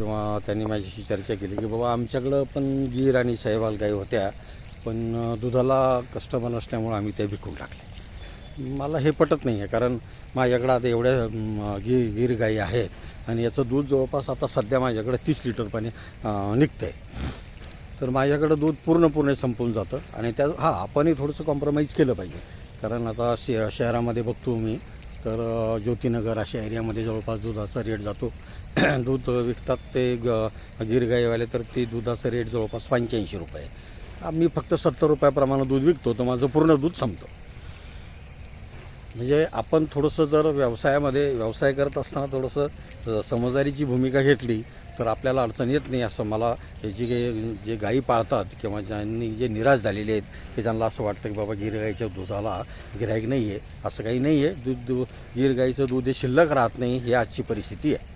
किंवा त्यांनी माझ्याशी चर्चा केली की बाबा आमच्याकडं पण गीर आणि साहेबाल गाई होत्या पण दुधाला कस्टमर नसल्यामुळं आम्ही त्या विकून टाकले. मला हे पटत नाही आहे कारण माझ्याकडं आता एवढ्या गी गीर गाई आहेत आणि याचं दूध जवळपास आता सध्या माझ्याकडे तीस लिटर पाणी निघतं आहे तर माझ्याकडं दूध पूर्णपणे संपून जातं आणि त्या हां आपणही थोडंसं कॉम्प्रोमाइज केलं पाहिजे. कारण आता शे शहरामध्ये बघतो मी तर ज्योतीनगर ज्योतिनगर अशा एरियामध्ये जवळपास दुधाचा रेट जातो. दूध विकतात ते ग गिरगाईवाले तर ते दुधाचा रेट जवळपास पंच्याऐंशी रुपये. मी फक्त सत्तर रुपयाप्रमाणे दूध विकतो तर माझं पूर्ण दूध संपतं. म्हणजे आपण थोडंसं जर व्यवसायामध्ये व्यवसाय करत असताना थोडंसं समजदारीची भूमिका घेतली तर आपल्याला अडचण येत नाही असं मला हे काही जे गायी पाळतात किंवा ज्यांनी जे निराश झालेले आहेत की ज्यांना असं वाटतं की बाबा गिर गाईच्या दुधाला गिराईक नाही आहे असं काही नाही आहे दूध दू गिर गाईचं दूध हे शिल्लक राहत नाही ही आजची परिस्थिती आहे.